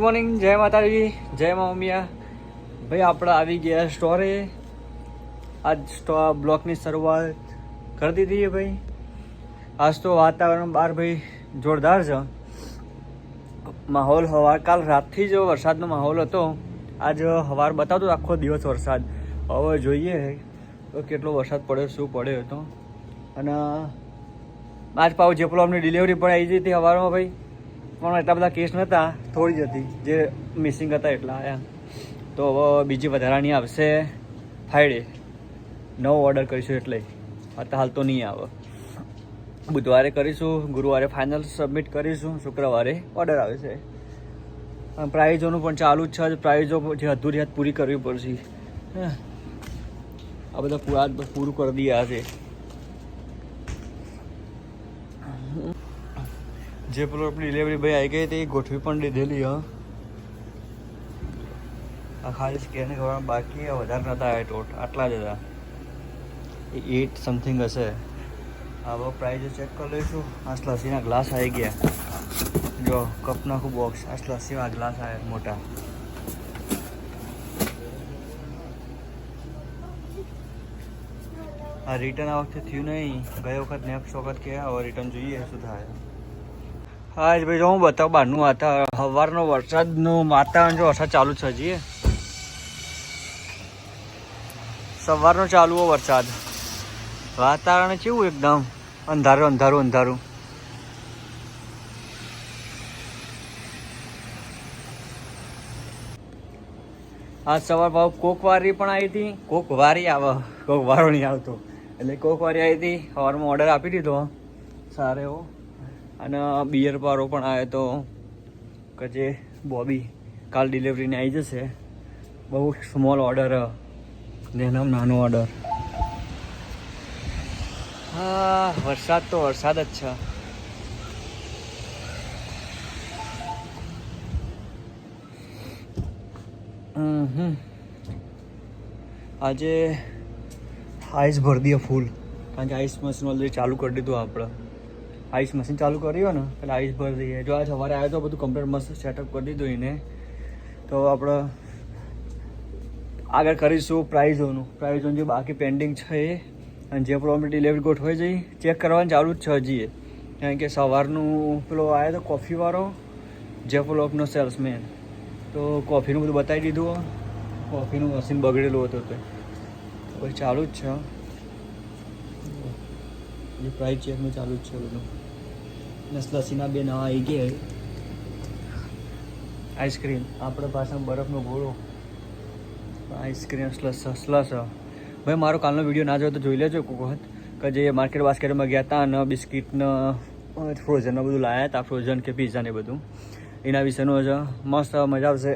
Morning જય માતાજી જય મા ઉમિયા ભાઈ, આપણે આવી ગયા સ્ટોરે આજ સ્ટો બ્લોકની શરૂઆત કરી દીધી ભાઈ. આજ તો વાતાવરણ બહાર ભાઈ જોરદાર છે. માહોલ હવા, કાલ રાતથી જ વરસાદનો માહોલ હતો. આજ હવાર બતાવતો આખો દિવસ વરસાદ. હવે જોઈએ તો કેટલો વરસાદ પડ્યો, શું પડ્યો હતો. અને આજ પાવ અમને ડિલિવરી પણ આવી હતી સવારમાં ભાઈ. પણ એટલા બધા કેસ નહોતા થોડી જ હતી, જે મિસિંગ હતા એટલા આવ્યા તો હવે બીજી વધારાની આવશે ફ્રાઈડે નવો ઓર્ડર કરીશું એટલે. અત્યારે હાલ તો નહીં આવે. બુધવારે કરીશું, ગુરુવારે ફાઇનલ સબમિટ કરીશું, શુક્રવારે ઓર્ડર આવે છે. પ્રાઇઝોનું પણ ચાલુ જ છે પ્રાઇઝો જે અધૂરી હાથ પૂરી કરવી પડશે. આ બધા પૂરા પૂરું કરી દઈએ આજે જે પેલો ડિલિવરી ભાઈ આવી ગઈ એ ગોઠવી પણ દીધેલી, હા. આ ખાલી સ્કેન કરવાના બાકી વધારે નહોતા આવ્યા ટોટ આટલા જ હતા. એ એટ સમથિંગ હશે. હવે પ્રાઇઝ ચેક કરી લઈશું. આ લસ્સીના ગ્લાસ આવી ગયા. જો કપનું આખું બોક્સ આ લસ્સીના ગ્લાસ આવ્યા મોટા. આ રિટર્ન આ વખતે થયું નહીં. ગઈ વખત નેક્સ્ટ વખત કે હવે રિટર્ન જોઈએ શું થાય. હા ભાઈ જો હું બતાવું, બહારનું વાતાવરણ. સવારનો વરસાદનું વાતાવરણ જો વરસાદ ચાલુ છે હજી. સવારનો ચાલુ વરસાદ. વાતાવરણ કેવું એકદમ? અંધારું અંધારું અંધારું. આજ સવાર ભાવ કોકવારી પણ આવી હતી. કોકવારી આવે, કોક વારો નહીં આવતો. એટલે કોકવારી આવી હતી. સવારમાં ઓર્ડર આપી દીધો. સારો એવો. અને બિયર પારો પણ આવ્યો તો કજે બોબી કાલ ડિલિવરીને આવી જશે. બહુ સ્મોલ ઓર્ડર એનામ નાનો ઓર્ડર હા, વરસાદ તો વરસાદ જ છે. આજે આઈસ ભરી ફૂલ કારણ કે આઈસ મશીન ઓલરેડી ચાલુ કરી દીધું આપણે. આઈસ મશીન ચાલુ કર્યું ને, એટલે આઈસ ભરી દઈએ. જો આ સવારે આવ્યો તો બધું કમ્પ્લીટ મસ્ત સેટઅપ કરી દીધું એને. તો આપણે આગળ કરીશું પ્રાઇઝોનું પ્રાઇઝોનું જે બાકી પેન્ડિંગ છે એ, અને જે પ્રોબ્લેમ ડિલિવરી ગોઠવાઈ જઈ ચેક કરવાનું ચાલુ જ છે હજીએ કારણ કે સવારનું પેલો આવ્યો તો કોફીવાળો જેફોલોકનો સેલ્સમેન તો કોફીનું બધું બતાવી દીધું. કોફીનું મશીન બગડેલું હતું તો ચાલુ જ છે. જે પ્રાઇસ ચેકનું ચાલુ જ છે બધું. ને લસીના બે નવા આવી ગયા આઈસ્ક્રીમ આપણે પાસે બરફનો ગોળો. આઈસ્ક્રીમ સ્લસ સ્લસ ભાઈ, મારો કાલનો વીડિયો ના જોયો તો જોઈ લેજો કોક વખત. કે જે માર્કેટ બાસ્કેટમાં ગયા હતા અને બિસ્કિટ ને ફ્રોઝનનું બધું લાવ્યા હતા. ફ્રોઝન કે પીઝા ને બધું. એના વિશેનું જ મસ્ત મજા આવશે.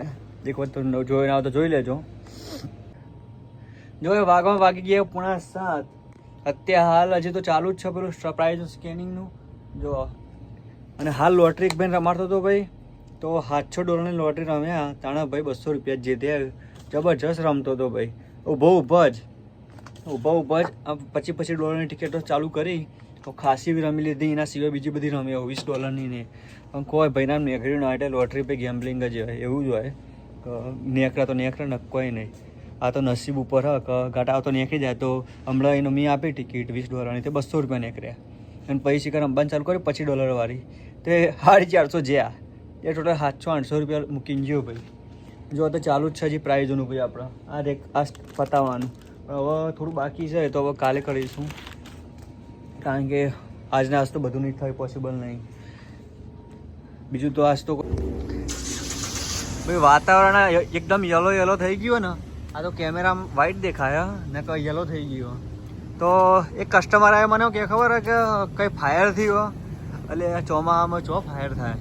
એક વખત જોઈને આવો તો જોઈ લેજો. જો વાગવામાં વાગી ગયા પૂણા સાત. અત્યારે હાલ હજી તો ચાલુ જ છે પેલું પ્રાઇઝ સ્કેનિંગનું જો અને હાલ લોટરી એક બેન રમાડતો હતો ભાઈ. તો સાતસો ડોલરની લોટરી રમ્યા. તાણા ભાઈ બસો રૂપિયા જે તે જબરજસ્ત રમતો હતો ભાઈ. ઊભો ઊભો જ. ઊભો ઊભો જ. પછી પચીસ પચીસ ડોલરની ટિકિટો ચાલુ કરી. તો ખાસી રમી લીધી. એના સિવાય બીજી બધી રમી વીસ ડોલરની ને. પણ કોઈ ભાઈના નેકર્યું ના એટલે લોટરી પે ગેમ્બલિંગ જ હોય. એવું જ હોય. નેકરા તો નેકરા નક્કોય નહીં. આ તો નસીબ ઉપર હ, કે, ઘાટા તો નીકળી જાય તો હમણાં એનો મેં આપી ટિકિટ, વીસ ડોલરની, તે બસો રૂપિયા નીકળ્યા અને પછી કરે રમવાનું ચાલુ કરી, પછી ડોલરવાળી. તે સાડી ચારસો જ્યાં. એ ટોટલ સાતસો, આઠસો રૂપિયા મૂકીને ગયો ભાઈ. જો તો ચાલુ જ છે હજી પ્રાઇઝોનું ભાઈ આપણે. આ રેક આ પતાવવાનું હવે થોડું બાકી છે તો હવે કાલે કરીશું. કારણ કે આજના આજ તો બધું નહીં થાય પોસિબલ નહીં. બીજું તો આજ તો ભાઈ વાતાવરણ એકદમ યલો યલો થઈ ગયું ને આ તો કેમેરા વ્હાઈટ દેખાયા ને કંઈ યલો થઈ ગયો તો એક કસ્ટમર આવ્યો મને, કે ખબર હોય કે કંઈ ફાયર થયો એટલે ચોમાસામાં ચો ફાયર થાય?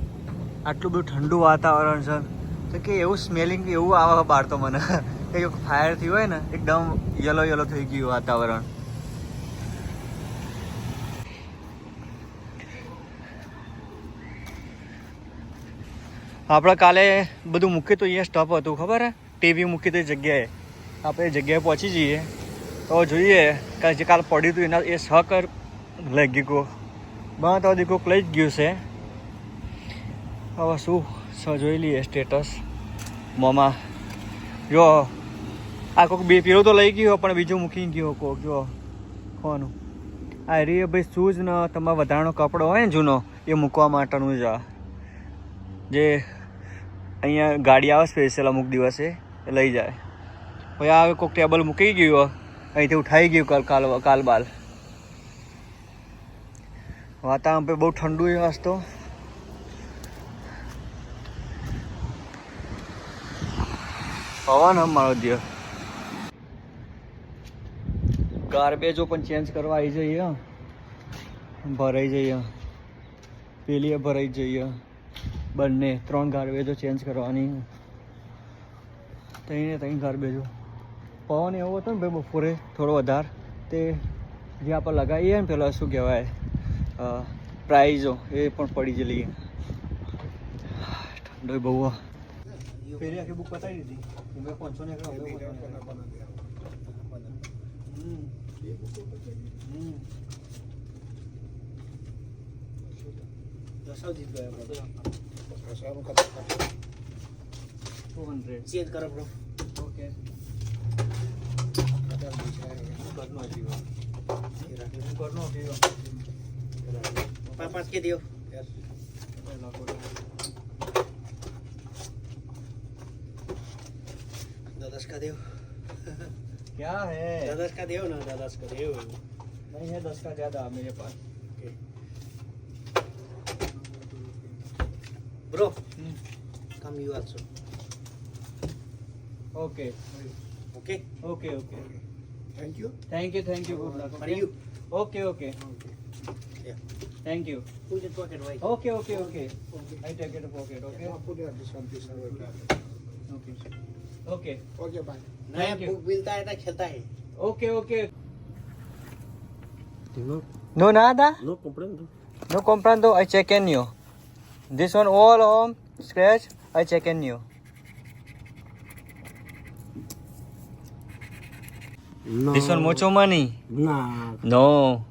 આટલું બધું ઠંડુ વાતાવરણ છે. તો કે એવું સ્મેલિંગ એવું આવે બહાર તો મને. કે ફાયર થયું હોય ને, એકદમ યલો યલો થઈ ગયું વાતાવરણ. આપણે કાલે બધું મૂક્યું તો અહીંયા સ્ટોપ હતું, ખબર હે? ટીવી મૂકી તો જગ્યાએ. આપણે જગ્યાએ પહોંચી જઈએ. તો જોઈએ કે જે કાલ પડ્યું હતું એના, એ સહકર લઈ ગયું બસ તો દીકો લઈ જ ગયું છે. હવે શું સ, જોઈ લઈએ સ્ટેટસ મોમાં. જો, આ કોઈક બે પેલો તો લઈ ગયો પણ બીજું મૂકી ગયો કોક, જો. કોનું આ રે ભાઈ શૂઝ ને, તમારો વધારાનો કપડો હોય ને જૂનો, એ મૂકવા માટેનું જ જે, અહીંયા ગાડી આવે સ્પેશિયલ અમુક દિવસે લઈ જાય. પછી આ કોઈક ટેબલ મૂકી ગયું અહીંથી ઉઠાઈ ગયું કાલ કાલ કાલ બાલ. વાતાવરણ પર બહુ ઠંડુ એ આજ તો. પવન હમ મારો દિયો. ગાર્બેજો પણ ચેન્જ કરવા આવી જઈએ ભરાઈ જઈએ પેલીએ ભરાઈ જઈએ બંને ત્રણ ગાર્બેજો ચેન્જ કરવાની તઈને તઈ ગાર્બેજો પવન એવો હતો ને ભાઈ બપોરે થોડો વધારે તે જે આપણે લગાવીએ ને પેલા શું કહેવાય પ્રાઇઝો એ પણ પડી જલી ઠંડો બહુ. પેલી આખી બુક પતાવી દીધી. મેં પાંચસો ને ટુ હંડ્રેડ ચેન્જ કરો બ્રો ઓકે ઘરનો પીવો ઘરનો પીવો પાંચ પાંચ કે દિયો दस का देव क्या है दस का देव ना दस का देव नहीं है दस का ज्यादा मेरे पास bro come you also okay okay okay okay thank you thank you thank you good luck for you okay okay Yeah. Thank you Put it pocket right. Okay okay okay I take it pocket okay okay okay नया Thank you. Book मिलता है ना खेलता है okay okay No, No nada? no comprendo. No comprando, I check in you. This one all home, scratch, I check in you. No. This one mucho money. Nah. No.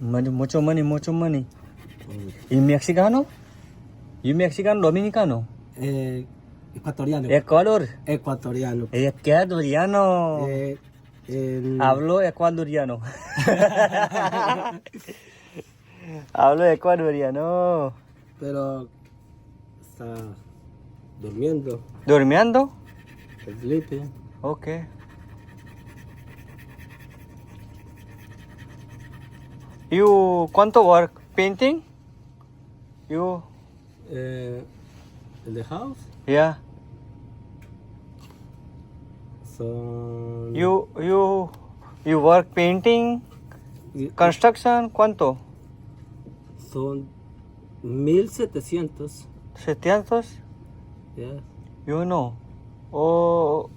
Mucho money, mucho money. ¿Y mexicano? ¿Y mexicano dominicano? Eh, ecuatoriano. Ecuador. ecuatoriano. Ecuadoriano. Eh, Hablo ecuadoriano. Hablo ecuadoriano. Pero está durmiendo. ¿Durmiendo? Sleeping. Okay. You quanto work? Painting? You Eh, in the house. yeah. So. You you you work painting, construction ¿cuánto? Son 1700. 700? Yeah. You know. Oh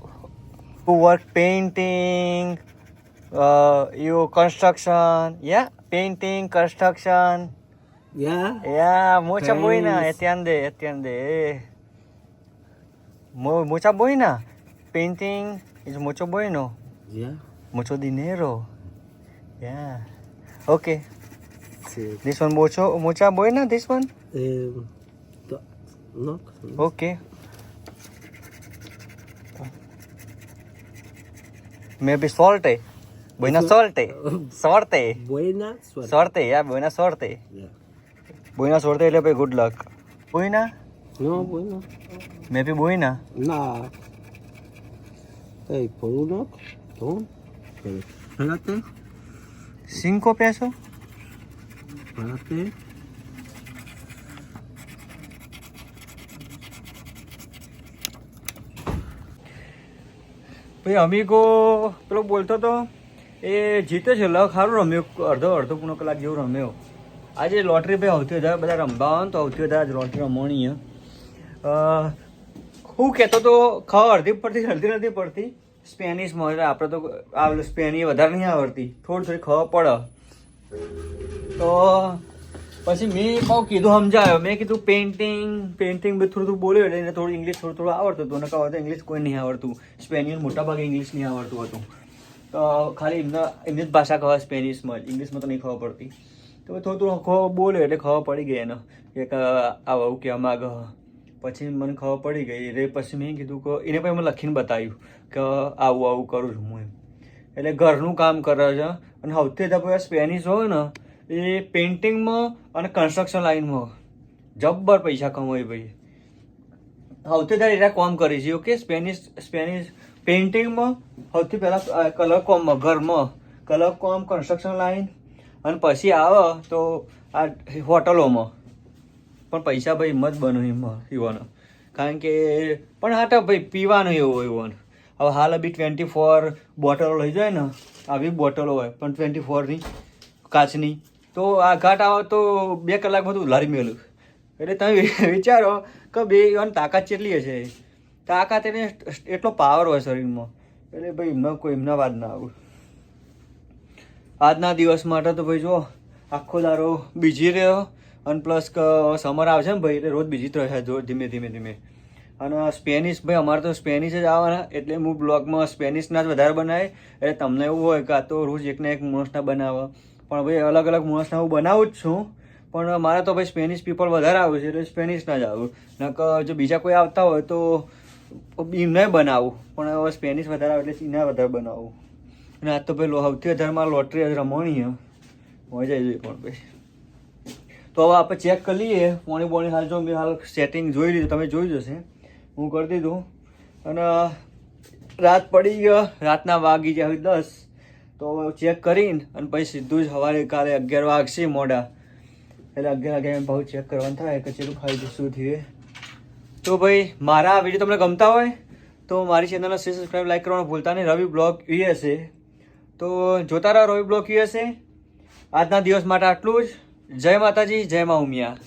you work painting uh you construction yeah painting construction Yeah. yeah mucha Thanks. buena entiende entiende Mu- mucha buena painting is mucho bueno Yeah. mucho dinero yeah okay Sí. this one mucho mucha buena this one Eh, no. okay maybe suerte Buena suerte. Suerte. Buena suerte. Suerte, ya, buena suerte. Yeah. Buena suerte, Lepe, good luck. Buena. No, buena. Me pi buena. Nah. Hey, por uno. Espérate. ¿Cinco pesos? Espérate. Pues amigo, te lo vuelto todo. એ જીતે છે લખ સારું રમ્યો અડધો અડધો પૂર્ણ કલાક જેવું રમ્યો. આજે લોટરી ભાઈ સૌથી વધારે બધા રમવા તો સૌથી વધારે આજ લોટરી રમવાની હું કહેતો તો ખબર, અડધી પડતી, અડધી નથી પડતી. સ્પેનિશમાં એટલે આપણે તો આ સ્પેની વધારે નહીં આવડતી. થોડી થોડી ખબર પડે. તો પછી મેં બહુ કીધું, સમજાયો. મેં કીધું પેઇન્ટિંગ પેઇન્ટિંગ બધું થોડું બોલ્યો એટલે એને થોડું ઇંગ્લિશ થોડું થોડું આવડતું હતું. અને કહો તો ઇંગ્લિશ કોઈ નહીં આવડતું. સ્પેનિયન મોટા ભાગે ઇંગ્લિશ નહીં આવડતું હતું. ખાલી એમના જ ભાષા ખબર સ્પેનિશમાં ઇંગ્લિશમાં તો નહીં ખબર પડતી. તો થોડું થોડું ખબર બોલ્યો એટલે ખબર પડી ગઈ એને. એક આવું કહેવા માગ. પછી મને ખબર પડી ગઈ. એટલે પછી મેં કીધું કે એને પછી મને લખીને બતાવ્યું કે આવું આવું કરું છું હું એમ. એટલે ઘરનું કામ કરે છે. અને સૌથી વધારે સ્પેનિશ હોય ને, એ પેઇન્ટિંગમાં અને કન્સ્ટ્રક્શન લાઇનમાં જબ્બર પૈસા કમાય ભાઈ. સૌથી વધારે એટલા કામ કરી છે. ઓકે સ્પેનિશ સ્પેનિશ પેઇન્ટિંગમાં સૌથી પહેલાં કલર કોમમાં ઘરમાં. કલર કોમ કન્સ્ટ્રક્શન લાઈન અને પછી આવે તો આ હોટલોમાં પણ પૈસા ભાઈ હિંમત બનો હિંમત યુવાનો. કારણ કે, પણ હા તો ભાઈ, પીવાનું એવું યુવાન. હવે હાલ બી ટ્વેન્ટી ફોર બોટલો લઈ જાય ને, આવી બોટલો હોય, પણ ટ્વેન્ટી ફોરની કાચની. તો આ ઘાટ આવે તો બે કલાક બધું લારી મેલું એટલે તમે વિચારો કે બે યુવાન તાકાત કેટલી હશે? તાકાત એને એટલો પાવર હોય શરીરમાં. એટલે ભાઈ એમનો કોઈ, એમના વાત ના આવું આજના દિવસ માટે તો ભાઈ જો, આખો દારો બીજી રહ્યો. અને પ્લસ સમર આવશે ને ભાઈ, એટલે રોજ બીજી જ રહેશે, જો ધીમે ધીમે ધીમે. અને સ્પેનિશ ભાઈ અમારે તો સ્પેનિશ જ આવવાના, એટલે હું બ્લોગમાં સ્પેનિશના જ વધારે બનાવે એટલે તમને એવું હોય કે આ તો રોજ એકના એક માણસના બનાવે. પણ ભાઈ અલગ અલગ માણસના હું બનાવું જ છું. પણ મારે તો ભાઈ સ્પેનિશ પીપલ વધારે આવે છે, એટલે સ્પેનિશના જ આવું. નકર જો બીજા કોઈ આવતા હોય તો એમને બનાવું. પણ હવે સ્પેનિશ વધારે આવે એટલે એના વધારે બનાવું. અને આજ તો ભાઈ સૌથી વધારે મારે લોટરી મજા આવી જાય પણ ભાઈ. તો હવે આપણે ચેક કરી લઈએ. પોણી પોણી હાલ જો મેં હાલ સેટિંગ જોઈ લીધું, તમે જોઈ જશે. હું કરી દીધું. અને રાત પડી ગયો રાતના વાગી ગયા હવે દસ. તો ચેક કરીને અને પછી સીધું જ સવારે કાલે અગિયાર વાગશે મોડા. એટલે અગિયાર અગિયાર ભાવ ચેક કરવાનું થાય કે ચેલું ખાઈ શું થયું તો ભાઈ, મારા આ વીડિયો તમને ગમતા હોય, તો મારી ચેનલને શેર સબસ્ક્રાઈબ લાઈક કરવાનું ભૂલતા નહીં. રવિ બ્લોગ હશે. તો જોતા રહો રવિ બ્લોગ હશે. આજના દિવસ માટે આટલું જ. જય માતાજી, જય મા ઉમિયા.